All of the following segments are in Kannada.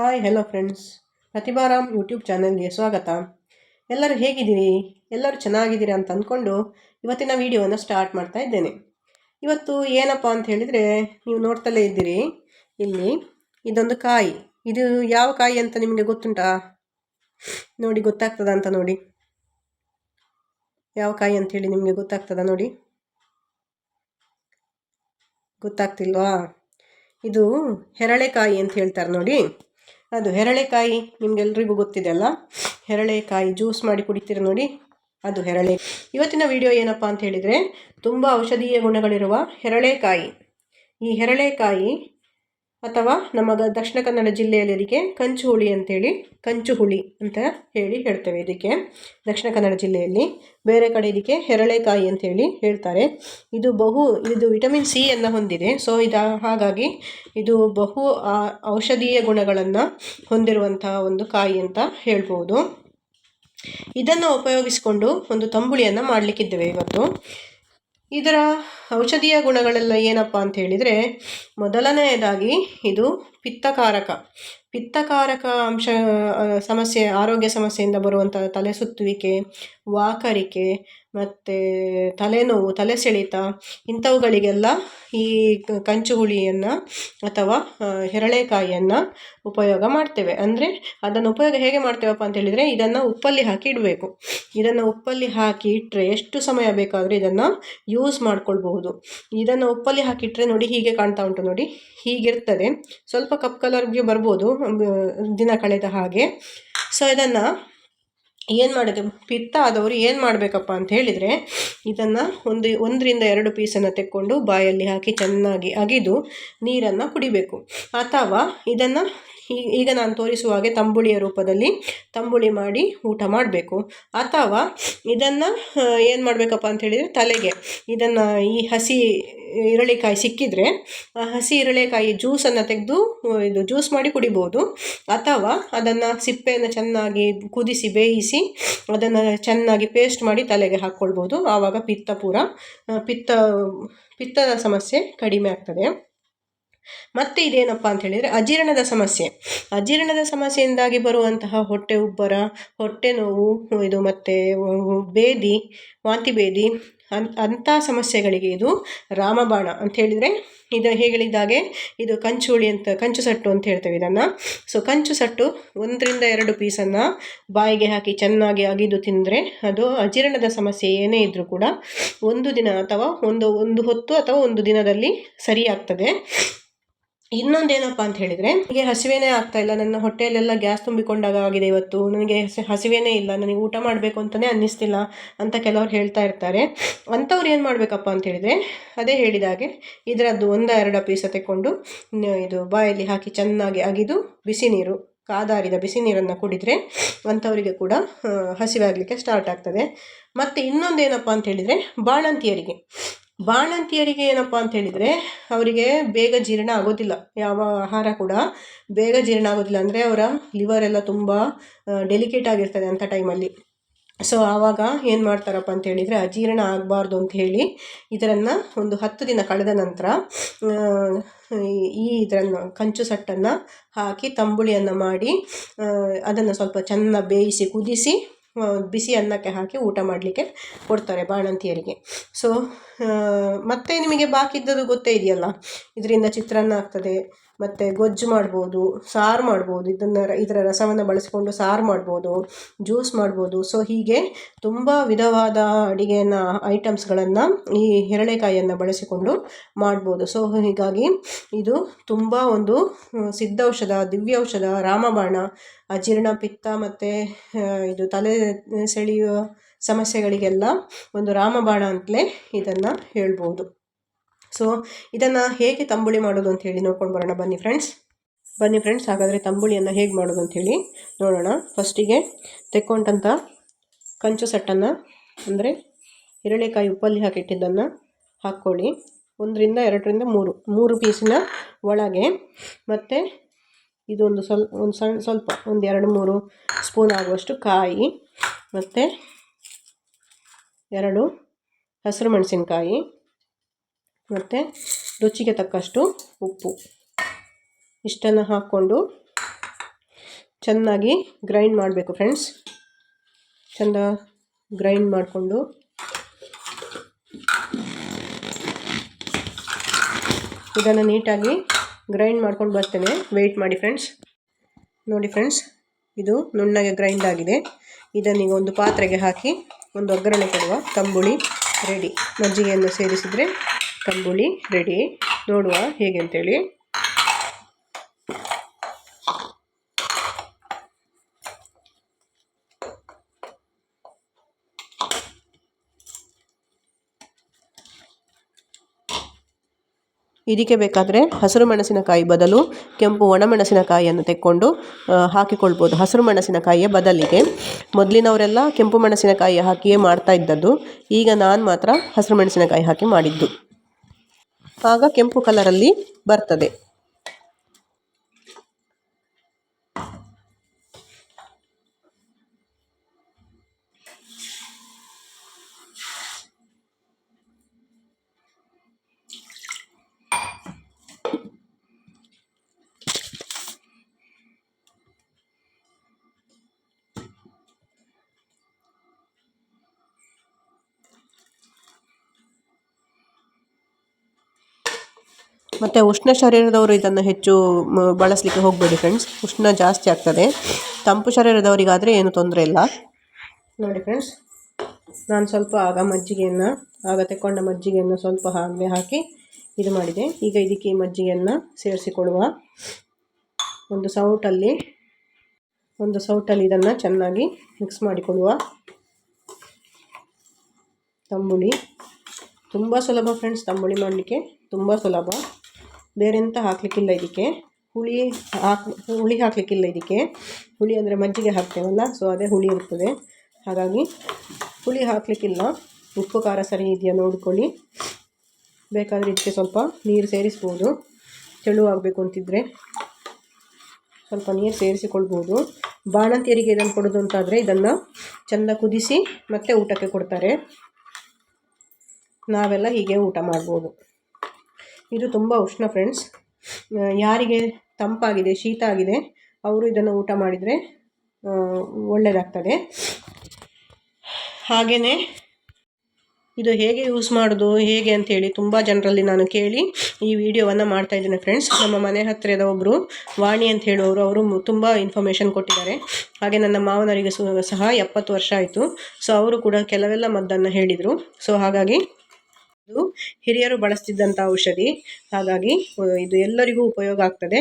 Hi hello friends Prathibharam YouTube ಚಾನಲ್ಗೆ ಸ್ವಾಗತ. ಎಲ್ಲರೂ ಹೇಗಿದ್ದೀರಿ? ಎಲ್ಲರೂ ಚೆನ್ನಾಗಿದ್ದೀರಾ ಅಂತ ಅಂದ್ಕೊಂಡು ಇವತ್ತಿನ ವಿಡಿಯೋನ ಸ್ಟಾರ್ಟ್ ಮಾಡ್ತಾ ಇದ್ದೇನೆ. ಇವತ್ತು ಏನಪ್ಪ ಅಂತ ಹೇಳಿದರೆ, ನೀವು ನೋಡ್ತಲೇ ಇದ್ದೀರಿ. ಇಲ್ಲಿ ಇದೊಂದು ಕಾಯಿ. ಇದು ಯಾವ ಕಾಯಿ ಅಂತ ನಿಮಗೆ ಗೊತ್ತುಂಟಾ? ನೋಡಿ, ಗೊತ್ತಾಗ್ತದ ಅಂತ ನೋಡಿ. ಯಾವ ಕಾಯಿ ಅಂಥೇಳಿ ನಿಮಗೆ ಗೊತ್ತಾಗ್ತದ ನೋಡಿ? ಗೊತ್ತಾಗ್ತಿಲ್ವಾ? ಇದು ಹೆರಳೆಕಾಯಿ ಅಂತ ಹೇಳ್ತಾರೆ ನೋಡಿ. ಅದು ಹೆರಳೆಕಾಯಿ ನಿಮ್ಗೆಲ್ರಿಗೂ ಗೊತ್ತಿದೆ ಅಲ್ಲ? ಹೆರಳೆಕಾಯಿ ಜ್ಯೂಸ್ ಮಾಡಿ ಕುಡಿತೀರ ನೋಡಿ? ಅದು ಹೆರಳೆ. ಇವತ್ತಿನ ವಿಡಿಯೋ ಏನಪ್ಪ ಅಂತ ಹೇಳಿದರೆ, ತುಂಬ ಔಷಧೀಯ ಗುಣಗಳಿರುವ ಹೆರಳೆಕಾಯಿ. ಈ ಹೆರಳೆಕಾಯಿ ಅಥವಾ ನಮ್ಮ ದಕ್ಷಿಣ ಕನ್ನಡ ಜಿಲ್ಲೆಯಲ್ಲಿ ಅದಕ್ಕೆ ಕಂಚು ಹುಳಿ ಅಂತೇಳಿ ಕಂಚು ಹುಳಿ ಅಂತ ಹೇಳಿ ಹೇಳ್ತೇವೆ ಇದಕ್ಕೆ. ದಕ್ಷಿಣ ಕನ್ನಡ ಜಿಲ್ಲೆಯಲ್ಲಿ ಬೇರೆ ಕಡೆ ಇದಕ್ಕೆ ಹೆರಳೆಕಾಯಿ ಅಂತೇಳಿ ಹೇಳ್ತಾರೆ. ಇದು ಬಹು, ಇದು ವಿಟಮಿನ್ ಸಿ ಅನ್ನು ಹೊಂದಿದೆ. ಸೊ ಇದು, ಹಾಗಾಗಿ ಇದು ಬಹು ಔಷಧೀಯ ಗುಣಗಳನ್ನು ಹೊಂದಿರುವಂತಹ ಒಂದು ಕಾಯಿ ಅಂತ ಹೇಳ್ಬೋದು. ಇದನ್ನು ಉಪಯೋಗಿಸಿಕೊಂಡು ಒಂದು ತಂಬುಳಿಯನ್ನು ಮಾಡಲಿಕ್ಕಿದ್ದೇವೆ ಇವತ್ತು. ಇದರ ಔಷಧೀಯ ಗುಣಗಳೆಲ್ಲ ಏನಪ್ಪ ಅಂತ ಹೇಳಿದರೆ, ಮೊದಲನೆಯದಾಗಿ ಇದು ಪಿತ್ತಕಾರಕ. ಪಿತ್ತಕಾರಕ ಅಂಶ ಸಮಸ್ಯೆ, ಆರೋಗ್ಯ ಸಮಸ್ಯೆಯಿಂದ ಬರುವಂಥ ತಲೆ ಸುತ್ತುವಿಕೆ ವಾಕರಿಕೆ ಮತ್ತು ತಲೆನೋವು ತಲೆ ಸೆಳೆತ ಇಂಥವುಗಳಿಗೆಲ್ಲ ಈ ಕಂಚು ಹುಳಿಯನ್ನು ಅಥವಾ ಹೆರಳೆಕಾಯಿಯನ್ನು ಉಪಯೋಗ ಮಾಡ್ತೇವೆ. ಅಂದರೆ ಅದನ್ನು ಉಪಯೋಗ ಹೇಗೆ ಮಾಡ್ತೇವಪ್ಪ ಅಂತ ಹೇಳಿದರೆ ಇದನ್ನು ಉಪ್ಪಲ್ಲಿ ಹಾಕಿ ಇಡಬೇಕು. ಇದನ್ನು ಉಪ್ಪಲ್ಲಿ ಹಾಕಿ ಇಟ್ಟರೆ ಎಷ್ಟು ಸಮಯ ಬೇಕಾದರೂ ಇದನ್ನು ಯೂಸ್ ಮಾಡ್ಕೊಳ್ಬಹುದು. ಇದನ್ನು ಉಪ್ಪಲ್ಲಿ ಹಾಕಿಟ್ರೆ ನೋಡಿ ಹೀಗೆ ಕಾಣ್ತಾ ಉಂಟು ನೋಡಿ. ಹೀಗಿರ್ತದೆ. ಸ್ವಲ್ಪ ಕಪ್ ಕಲರ್ಗೆ ಬರ್ಬೋದು. ದಿನ ಕಳೆದ ಹಾಗೆ. ಸೊ ಇದನ್ನು ಏನು ಮಾಡೋದು? ಪಿತ್ತ ಆದವರು ಏನು ಮಾಡಬೇಕಪ್ಪ ಅಂತ ಹೇಳಿದರೆ, ಇದನ್ನು ಒಂದು, ಒಂದರಿಂದ ಎರಡು ಪೀಸನ್ನು ತೆಕ್ಕೊಂಡು ಬಾಯಲ್ಲಿ ಹಾಕಿ ಚೆನ್ನಾಗಿ ಅಗಿದು ನೀರನ್ನು ಕುಡಿಬೇಕು. ಅಥವಾ ಇದನ್ನು ಈಗ ನಾನು ತೋರಿಸುವ ಹಾಗೆ ತಂಬುಳಿಯ ರೂಪದಲ್ಲಿ ತಂಬುಳಿ ಮಾಡಿ ಊಟ ಮಾಡಬೇಕು. ಅಥವಾ ಇದನ್ನು ಏನು ಮಾಡಬೇಕಪ್ಪ ಅಂತ ಹೇಳಿದರೆ ತಲೆಗೆ ಇದನ್ನು ಈ ಹಸಿ ಇರಳೆಕಾಯಿ ಸಿಕ್ಕಿದರೆ, ಆ ಹಸಿ ಇರಳೆಕಾಯಿ ಜ್ಯೂಸನ್ನು ತೆಗೆದು, ಇದು ಜ್ಯೂಸ್ ಮಾಡಿ ಕುಡಿಬೋದು. ಅಥವಾ ಅದನ್ನು ಸಿಪ್ಪೆಯನ್ನು ಚೆನ್ನಾಗಿ ಕುದಿಸಿ ಬೇಯಿಸಿ ಅದನ್ನು ಚೆನ್ನಾಗಿ ಪೇಸ್ಟ್ ಮಾಡಿ ತಲೆಗೆ ಹಾಕ್ಕೊಳ್ಬೋದು ಆವಾಗ ಪಿತ್ತ ಪೂರ ಪಿತ್ತ, ಪಿತ್ತದ ಸಮಸ್ಯೆ ಕಡಿಮೆ ಆಗ್ತದೆ. ಮತ್ತೆ ಇದೇನಪ್ಪ ಅಂತ ಹೇಳಿದರೆ ಅಜೀರ್ಣದ ಸಮಸ್ಯೆ. ಅಜೀರ್ಣದ ಸಮಸ್ಯೆಯಿಂದಾಗಿ ಬರುವಂತಹ ಹೊಟ್ಟೆ ಉಬ್ಬರ, ಹೊಟ್ಟೆ ನೋವು, ಇದು ಮತ್ತು ಬೇದಿ, ವಾಂತಿ ಬೇದಿ ಅನ್, ಅಂಥ ಸಮಸ್ಯೆಗಳಿಗೆ ಇದು ರಾಮಬಾಣ ಅಂತ ಹೇಳಿದರೆ ಇದು ಹೇಳಿದಾಗೆ ಇದು ಕಂಚುಳಿ ಅಂತ, ಕಂಚು ಸಟ್ಟು ಅಂತ ಹೇಳ್ತೇವೆ ಇದನ್ನು. ಸೊ ಕಂಚು ಸಟ್ಟು ಒಂದರಿಂದ ಎರಡು ಪೀಸನ್ನು ಬಾಯಿಗೆ ಹಾಕಿ ಚೆನ್ನಾಗಿ ಅಗಿದು ತಿಂದರೆ ಅದು ಅಜೀರ್ಣದ ಸಮಸ್ಯೆ ಏನೇ ಇದ್ದರೂ ಕೂಡ ಒಂದು ದಿನ ಅಥವಾ ಒಂದು ಒಂದು ಹೊತ್ತು ಅಥವಾ ಒಂದು ದಿನದಲ್ಲಿ ಸರಿಯಾಗ್ತದೆ. ಇನ್ನೊಂದೇನಪ್ಪ ಅಂತ ಹೇಳಿದ್ರೆ, ನನಗೆ ಹಸಿವೇನೇ ಆಗ್ತಾ ಇಲ್ಲ, ನನ್ನ ಹೊಟ್ಟೆಯಲ್ಲೆಲ್ಲ ಗ್ಯಾಸ್ ತುಂಬಿಕೊಂಡಾಗ ಆಗಿದೆ ಇವತ್ತು, ನನಗೆ ಹಸಿವೇನೇ ಇಲ್ಲ, ನನಗೆ ಊಟ ಮಾಡಬೇಕು ಅಂತಲೇ ಅನ್ನಿಸ್ತಿಲ್ಲ ಅಂತ ಕೆಲವರು ಹೇಳ್ತಾ ಇರ್ತಾರೆ. ಅಂಥವ್ರು ಏನು ಮಾಡಬೇಕಪ್ಪ ಅಂತ ಹೇಳಿದರೆ, ಅದೇ ಹೇಳಿದಾಗೆ ಇದರದ್ದು ಒಂದು ಎರಡು ಪೀಸ ತೆಕ್ಕೊಂಡು ಇದು ಬಾಯಲ್ಲಿ ಹಾಕಿ ಚೆನ್ನಾಗಿ ಅಗಿದು ಬಿಸಿ ನೀರು, ಕಾದಾರಿದ ಬಿಸಿ ನೀರನ್ನು ಕುಡಿದರೆ ಅಂಥವರಿಗೆ ಕೂಡ ಹಸಿವಾಗಲಿಕ್ಕೆ ಸ್ಟಾರ್ಟ್ ಆಗ್ತದೆ. ಮತ್ತು ಇನ್ನೊಂದೇನಪ್ಪ ಅಂತ ಹೇಳಿದರೆ, ಬಾಣಂತಿಯರಿಗೆ. ಬಾಣಂತಿಯರಿಗೆ ಏನಪ್ಪ ಅಂತ ಹೇಳಿದರೆ, ಅವರಿಗೆ ಬೇಗ ಜೀರ್ಣ ಆಗೋದಿಲ್ಲ. ಯಾವ ಆಹಾರ ಕೂಡ ಬೇಗ ಜೀರ್ಣ ಆಗೋದಿಲ್ಲ. ಅಂದರೆ ಅವರ ಲಿವರ್ ಎಲ್ಲ ತುಂಬ ಡೆಲಿಕೇಟ್ ಆಗಿರ್ತದೆ ಅಂಥ ಟೈಮಲ್ಲಿ ಸೊ ಆವಾಗ ಏನು ಮಾಡ್ತಾರಪ್ಪ ಅಂತ ಹೇಳಿದರೆ ಅಜೀರ್ಣ ಆಗಬಾರ್ದು ಅಂತ ಹೇಳಿ ಇದರನ್ನು ಒಂದು ಹತ್ತು ದಿನ ಕಳೆದ ನಂತರ ಈ ಇದರನ್ನು, ಕಂಚು ಸಟ್ಟನ್ನು ಹಾಕಿ ತಂಬುಳಿಯನ್ನು ಮಾಡಿ ಅದನ್ನು ಸ್ವಲ್ಪ ಚೆನ್ನಾಗಿ ಬೇಯಿಸಿ ಕುದಿಸಿ ಬಿಸಿ ಅನ್ನಕ್ಕೆ ಹಾಕಿ ಊಟ ಮಾಡಲಿಕ್ಕೆ ಕೊಡ್ತಾರೆ ಬಾಣಂತಿಯರಿಗೆ. ಸೊ ಮತ್ತೆ ನಿಮಗೆ ಬಾಕಿ ಇದ್ದದ್ದು ಗೊತ್ತೇ ಇದೆಯಲ್ಲ? ಇದರಿಂದ ಚಿತ್ರಾನ್ನ ಆಗ್ತದೆ ಮತ್ತು ಗೊಜ್ಜು ಮಾಡ್ಬೋದು, ಸಾರು ಮಾಡ್ಬೋದು, ಇದನ್ನು ಇದರ ರಸವನ್ನು ಬಳಸಿಕೊಂಡು ಸಾರು ಮಾಡ್ಬೋದು, ಜ್ಯೂಸ್ ಮಾಡ್ಬೋದು. ಸೊ ಹೀಗೆ ತುಂಬ ವಿಧವಾದ ಅಡಿಗೆಯನ್ನು, ಐಟಮ್ಸ್ಗಳನ್ನು ಈ ಹೆರಳೆಕಾಯಿಯನ್ನು ಬಳಸಿಕೊಂಡು ಮಾಡ್ಬೋದು. ಸೊ ಹೀಗಾಗಿ ಇದು ತುಂಬ ಒಂದು ಸಿದ್ಧೌಷಧ, ದಿವ್ಯೌಷಧ, ರಾಮಬಾಣ, ಅಜೀರ್ಣ ಪಿತ್ತ ಮತ್ತು ಇದು ತಲೆ ಸೆಳೆಯುವ ಸಮಸ್ಯೆಗಳಿಗೆಲ್ಲ ಒಂದು ರಾಮಬಾಣ ಅಂತಲೇ ಇದನ್ನು ಹೇಳ್ಬೋದು. ಸೊ ಇದನ್ನು ಹೇಗೆ ತಂಬುಳಿ ಮಾಡೋದು ಅಂತ ಹೇಳಿ ನೋಡ್ಕೊಂಡು ಬರೋಣ. ಬನ್ನಿ ಫ್ರೆಂಡ್ಸ್ ಬನ್ನಿ ಫ್ರೆಂಡ್ಸ್ ಹಾಗಾದರೆ ತಂಬುಳಿಯನ್ನು ಹೇಗೆ ಮಾಡೋದು ಅಂಥೇಳಿ ನೋಡೋಣ. ಫಸ್ಟಿಗೆ ತೆಕ್ಕೊಂಡಂಥ ಕಂಚು ಸಟ್ಟನ್ನು, ಅಂದರೆ ಹಿರಳೆಕಾಯಿ ಉಪ್ಪಲ್ಲಿ ಹಾಕಿಟ್ಟಿದ್ದನ್ನು ಹಾಕ್ಕೊಳ್ಳಿ. ಒಂದರಿಂದ ಎರಡರಿಂದ ಮೂರು ಮೂರು ಪೀಸಿನ ಒಳಗೆ. ಮತ್ತು ಇದೊಂದು ಸ್ವಲ್ಪ, ಒಂದು ಸಣ್ಣ ಸ್ವಲ್ಪ, ಒಂದು ಎರಡು ಮೂರು ಸ್ಪೂನ್ ಆಗುವಷ್ಟು ಕಾಯಿ, ಮತ್ತು ಎರಡು ಹಸಿರು ಮೆಣಸಿನ್ಕಾಯಿ ಮತ್ತು ರುಚಿಗೆ ತಕ್ಕಷ್ಟು ಉಪ್ಪು. ಇಷ್ಟನ್ನು ಹಾಕ್ಕೊಂಡು ಚೆನ್ನಾಗಿ ಗ್ರೈಂಡ್ ಮಾಡಬೇಕು ಫ್ರೆಂಡ್ಸ್ ಚೆಂದ ಗ್ರೈಂಡ್ ಮಾಡಿಕೊಂಡು ಇದನ್ನು ನೀಟಾಗಿ ಗ್ರೈಂಡ್ ಮಾಡ್ಕೊಂಡು ಬರ್ತೇನೆ. ವೆಯ್ಟ್ ಮಾಡಿ ಫ್ರೆಂಡ್ಸ್ ನೋಡಿ ಫ್ರೆಂಡ್ಸ್ ಇದು ನುಣ್ಣಗೆ ಗ್ರೈಂಡ್ ಆಗಿದೆ. ಇದನ್ನೀಗ ಒಂದು ಪಾತ್ರೆಗೆ ಹಾಕಿ ಒಂದು ಒಗ್ಗರಣೆ ಕೊಡುವ ತಂಬುಳಿ ರೆಡಿ ಮಜ್ಜಿಗೆಯನ್ನು ಸೇರಿಸಿದರೆ ತಂಬುಳಿ ರೆಡಿ ನೋಡುವ ಹೇಗೆ ಅಂತೇಳಿ. ಇದಕ್ಕೆ ಬೇಕಾದರೆ ಹಸಿರು ಮೆಣಸಿನಕಾಯಿ ಬದಲು ಕೆಂಪು ಒಣಮೆಣಸಿನಕಾಯಿಯನ್ನು ತೆಕ್ಕೊಂಡು ಹಾಕಿಕೊಳ್ಬೋದು. ಹಸಿರು ಮೆಣಸಿನಕಾಯಿಯ ಬದಲಿಗೆ ಮೊದಲಿನವರೆಲ್ಲ ಕೆಂಪು ಮೆಣಸಿನಕಾಯಿ ಹಾಕಿಯೇ ಮಾಡ್ತಾ ಇದ್ದದ್ದು. ಈಗ ನಾನು ಮಾತ್ರ ಹಸಿರು ಮೆಣಸಿನಕಾಯಿ ಹಾಕಿ ಮಾಡಿದ್ದು. ಆಗ ಕೆಂಪು ಕಲರಲ್ಲಿ ಬರ್ತದೆ. ಮತ್ತು ಉಷ್ಣ ಶರೀರದವರು ಇದನ್ನು ಹೆಚ್ಚು ಬಳಸಲಿಕ್ಕೆ ಹೋಗಬೇಡಿ ಫ್ರೆಂಡ್ಸ್ ಉಷ್ಣ ಜಾಸ್ತಿ ಆಗ್ತದೆ. ತಂಪು ಶರೀರದವರಿಗಾದರೆ ಏನು ತೊಂದರೆ ಇಲ್ಲ. ನೋಡಿ ಫ್ರೆಂಡ್ಸ್ ನಾನು ಸ್ವಲ್ಪ ಆಗ ಮಜ್ಜಿಗೆಯನ್ನು, ಆಗ ತೆಕ್ಕೊಂಡ ಮಜ್ಜಿಗೆಯನ್ನು ಸ್ವಲ್ಪ ಹಾಗೆ ಹಾಕಿ ಇದು ಮಾಡಿದೆ. ಈಗ ಇದಕ್ಕೆ ಈ ಮಜ್ಜಿಗೆಯನ್ನು ಸೇರಿಸಿಕೊಳ್ಳುವ ಒಂದು ಸೌಟಲ್ಲಿ ಒಂದು ಸೌಟಲ್ಲಿ ಇದನ್ನು ಚೆನ್ನಾಗಿ ಮಿಕ್ಸ್ ಮಾಡಿಕೊಳ್ಳುವ ತಂಬುಳಿ. ತುಂಬ ಸುಲಭ ಫ್ರೆಂಡ್ಸ್ ತಂಬುಳಿ ಮಾಡಲಿಕ್ಕೆ ತುಂಬ ಸುಲಭ. ಬೇರೆ ಎಂಥ ಹಾಕಲಿಕ್ಕಿಲ್ಲ ಇದಕ್ಕೆ. ಹುಳಿ ಹಾಕಿ, ಹುಳಿ ಹಾಕಲಿಕ್ಕಿಲ್ಲ ಇದಕ್ಕೆ. ಹುಳಿ ಅಂದರೆ ಮಜ್ಜಿಗೆ ಹಾಕ್ತೇವಲ್ಲ ಸೊ ಅದೇ ಹುಳಿ ಇರ್ತದೆ. ಹಾಗಾಗಿ ಹುಳಿ ಹಾಕಲಿಕ್ಕಿಲ್ಲ. ಉಪ್ಪು, ಖಾರ ಸರಿ ಇದೆಯಾ ನೋಡ್ಕೊಳ್ಳಿ. ಬೇಕಾದರೆ ಇದಕ್ಕೆ ಸ್ವಲ್ಪ ನೀರು ಸೇರಿಸ್ಬೋದು. ತೆಳುವಾಗಬೇಕು ಅಂತಿದ್ದರೆ ಸ್ವಲ್ಪ ನೀರು ಸೇರಿಸಿಕೊಳ್ಬೋದು. ಬಾಣಂತಿಯರಿಗೆ ಇದನ್ನು ಕೊಡೋದು ಅಂತಾದರೆ ಇದನ್ನು ಚೆಂದ ಕುದಿಸಿ ಮತ್ತೆ ಊಟಕ್ಕೆ ಕೊಡ್ತಾರೆ. ನಾವೆಲ್ಲ ಹೀಗೆ ಊಟ ಮಾಡ್ಬೋದು. ಇದು ತುಂಬ ಉಷ್ಣ ಫ್ರೆಂಡ್ಸ್ ಯಾರಿಗೆ ತಂಪಾಗಿದೆ, ಶೀತ ಆಗಿದೆ, ಅವರು ಇದನ್ನು ಊಟ ಮಾಡಿದರೆ ಒಳ್ಳೆಯದಾಗ್ತದೆ ಹಾಗೆಯೇ ಇದು ಹೇಗೆ ಯೂಸ್ ಮಾಡೋದು, ಹೇಗೆ ಅಂಥೇಳಿ ತುಂಬ ಜನರಲ್ಲಿ ನಾನು ಕೇಳಿ ಈ ವಿಡಿಯೋವನ್ನು ಮಾಡ್ತಾ ಇದ್ದೇನೆ ಫ್ರೆಂಡ್ಸ್ ನಮ್ಮ ಮನೆ ಹತ್ತಿರದ ಒಬ್ಬರು ವಾಣಿ ಅಂತ ಹೇಳುವವರು, ಅವರು ತುಂಬ ಇನ್ಫಾರ್ಮೇಷನ್ ಕೊಟ್ಟಿದ್ದಾರೆ. ಹಾಗೆ ನನ್ನ ಮಾವನರಿಗೆ ಸಹ ಎಪ್ಪತ್ತು ವರ್ಷ ಆಯಿತು. ಸೊ ಅವರು ಕೂಡ ಕೆಲವೆಲ್ಲ ಮದ್ದನ್ನು ಹೇಳಿದರು. ಸೊ ಹಾಗಾಗಿ ಇದು ಹಿರಿಯರು ಬಳಸ್ತಿದ್ದಂಥ ಔಷಧಿ. ಹಾಗಾಗಿ ಇದು ಎಲ್ಲರಿಗೂ ಉಪಯೋಗ ಆಗ್ತದೆ.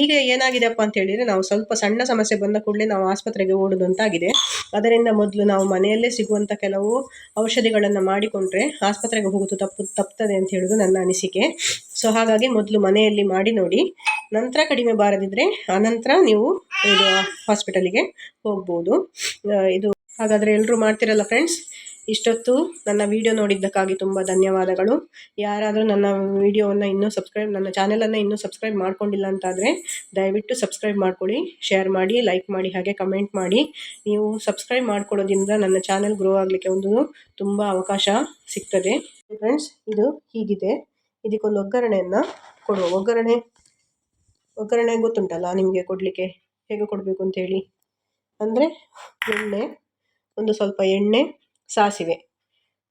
ಈಗ ಏನಾಗಿದೆಪ್ಪ ಅಂತ ಹೇಳಿದರೆ, ನಾವು ಸ್ವಲ್ಪ ಸಣ್ಣ ಸಮಸ್ಯೆ ಬಂದ ಕೂಡಲೇ ನಾವು ಆಸ್ಪತ್ರೆಗೆ ಓಡುದಂತಾಗಿದೆ. ಅದರಿಂದ ಮೊದಲು ನಾವು ಮನೆಯಲ್ಲೇ ಸಿಗುವಂಥ ಕೆಲವು ಔಷಧಿಗಳನ್ನು ಮಾಡಿಕೊಂಡ್ರೆ ಆಸ್ಪತ್ರೆಗೆ ಹೋಗೋದು ತಪ್ಪು, ತಪ್ತದೆ ಅಂತ ಹೇಳೋದು ನನ್ನ ಅನಿಸಿಕೆ. ಸೊ, ಹಾಗಾಗಿ ಮೊದಲು ಮನೆಯಲ್ಲಿ ಮಾಡಿ ನೋಡಿ. ನಂತರ ಕಡಿಮೆ ಬಾರದಿದ್ದರೆ ಆನಂತರ ನೀವು ಇದು ಹಾಸ್ಪಿಟಲಿಗೆ ಹೋಗ್ಬೋದು. ಇದು ಹಾಗಾದರೆ ಎಲ್ಲರೂ ಮಾಡ್ತಿರಲ್ಲ ಫ್ರೆಂಡ್ಸ್ ಇಷ್ಟೊತ್ತು ನನ್ನ ವಿಡಿಯೋ ನೋಡಿದ್ದಕ್ಕಾಗಿ ತುಂಬ ಧನ್ಯವಾದಗಳು. ಯಾರಾದರೂ ನನ್ನ ವಿಡಿಯೋವನ್ನು ಇನ್ನೂ ಸಬ್ಸ್ಕ್ರೈಬ್ ನನ್ನ ಚಾನಲನ್ನು ಇನ್ನೂ ಸಬ್ಸ್ಕ್ರೈಬ್ ಮಾಡ್ಕೊಂಡಿಲ್ಲ ಅಂತಾದರೆ ದಯವಿಟ್ಟು ಸಬ್ಸ್ಕ್ರೈಬ್ ಮಾಡ್ಕೊಳ್ಳಿ ಶೇರ್ ಮಾಡಿ ಲೈಕ್ ಮಾಡಿ, ಹಾಗೆ ಕಮೆಂಟ್ ಮಾಡಿ. ನೀವು ಸಬ್ಸ್ಕ್ರೈಬ್ ಮಾಡ್ಕೊಳ್ಳೋದ್ರಿಂದ ನನ್ನ ಚಾನೆಲ್ ಗ್ರೋ ಆಗಲಿಕ್ಕೆ ಒಂದು ತುಂಬ ಅವಕಾಶ ಸಿಗ್ತದೆ. ಫ್ರೆಂಡ್ಸ್ ಇದು ಹೀಗಿದೆ. ಇದಕ್ಕೊಂದು ಒಗ್ಗರಣೆಯನ್ನು ಕೊಡುವ. ಒಗ್ಗರಣೆ ಒಗ್ಗರಣೆ ಗೊತ್ತುಂಟಲ್ಲ ನಿಮಗೆ ಕೊಡಲಿಕ್ಕೆ? ಹೇಗೆ ಕೊಡಬೇಕು ಅಂತೇಳಿ ಅಂದರೆ ಎಣ್ಣೆ, ಒಂದು ಸ್ವಲ್ಪ ಎಣ್ಣೆ ಸಾಸಿವೆ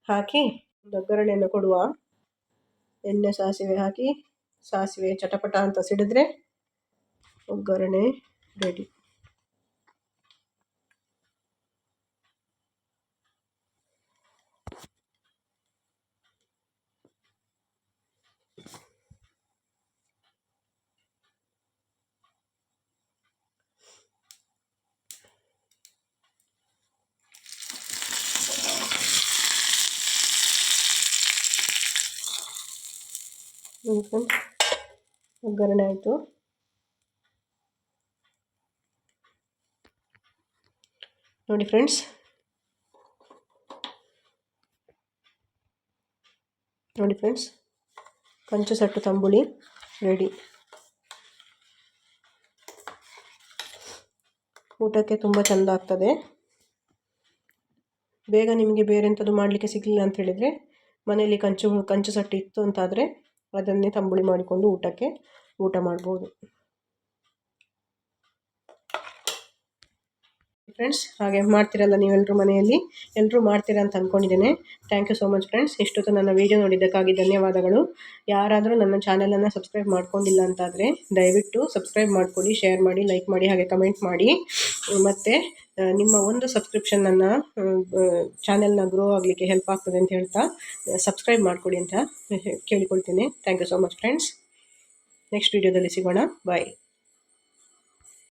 ಹಾಕಿ ಒಗ್ಗರಣೆಯನ್ನು ಕೊಡುವ ಎಣ್ಣೆ ಸಾಸಿವೆ ಹಾಕಿ ಸಾಸಿವೆ ಚಟಪಟ ಅಂತ ಸಿಡಿದ್ರೆ ಒಗ್ಗರಣೆ ರೆಡಿ ಒಗ್ಗರಣೆ ಆಯಿತು. ನೋಡಿ ಫ್ರೆಂಡ್ಸ್. ನೋಡಿ ಫ್ರೆಂಡ್ಸ್. ಕಂಚು ಸಟ್ಟು ತಂಬುಳಿ ರೆಡಿ. ಊಟಕ್ಕೆ ತುಂಬ ಚೆಂದ ಆಗ್ತದೆ. ಬೇಗ ನಿಮಗೆ ಬೇರೆ ಎಂಥದ್ದು ಮಾಡಲಿಕ್ಕೆ ಸಿಗಲಿಲ್ಲ ಅಂತ ಹೇಳಿದರೆ, ಮನೆಯಲ್ಲಿ ಕಂಚು ಕಂಚು ಸಟ್ಟು ಇತ್ತು ಅಂತಾದರೆ ಅದನ್ನೇ ತಂಬುಳಿ ಮಾಡಿಕೊಂಡು ಊಟಕ್ಕೆ ಊಟ ಮಾಡ್ಬೋದು. ಫ್ರೆಂಡ್ಸ್ ಹಾಗೆ ಮಾಡ್ತಿರಲ್ಲ ನೀವೆಲ್ಲರೂ ಮನೆಯಲ್ಲಿ? ಎಲ್ಲರೂ ಮಾಡ್ತೀರಾ ಅಂತ ಅಂದ್ಕೊಂಡಿದ್ದೇನೆ thank you so much friends ಇಷ್ಟೊತ್ತು ನನ್ನ ವೀಡಿಯೋ ನೋಡಿದ್ದಕ್ಕಾಗಿ ಧನ್ಯವಾದಗಳು. ಯಾರಾದರೂ ನನ್ನ ಚಾನಲನ್ನು ಸಬ್ಸ್ಕ್ರೈಬ್ ಮಾಡ್ಕೊಂಡಿಲ್ಲ ಅಂತಾದರೆ ದಯವಿಟ್ಟು ಸಬ್ಸ್ಕ್ರೈಬ್ ಮಾಡಿಕೊಡಿ ಶೇರ್ ಮಾಡಿ ಲೈಕ್ ಮಾಡಿ, ಹಾಗೆ ಕಮೆಂಟ್ ಮಾಡಿ. ಮತ್ತು ನಿಮ್ಮ ಒಂದು ಸಬ್ಸ್ಕ್ರಿಪ್ಷನ್ ನನ್ನ ಚಾನೆಲ್ನ ಗ್ರೋ ಆಗಲಿಕ್ಕೆ ಹೆಲ್ಪ್ ಆಗ್ತದೆ ಅಂತ ಹೇಳ್ತಾ ಸಬ್ಸ್ಕ್ರೈಬ್ ಮಾಡಿಕೊಡಿ ಅಂತ ಕೇಳಿಕೊಳ್ತೀನಿ. Thank you so much friends next ವೀಡಿಯೋದಲ್ಲಿ ಸಿಗೋಣ. ಬಾಯ್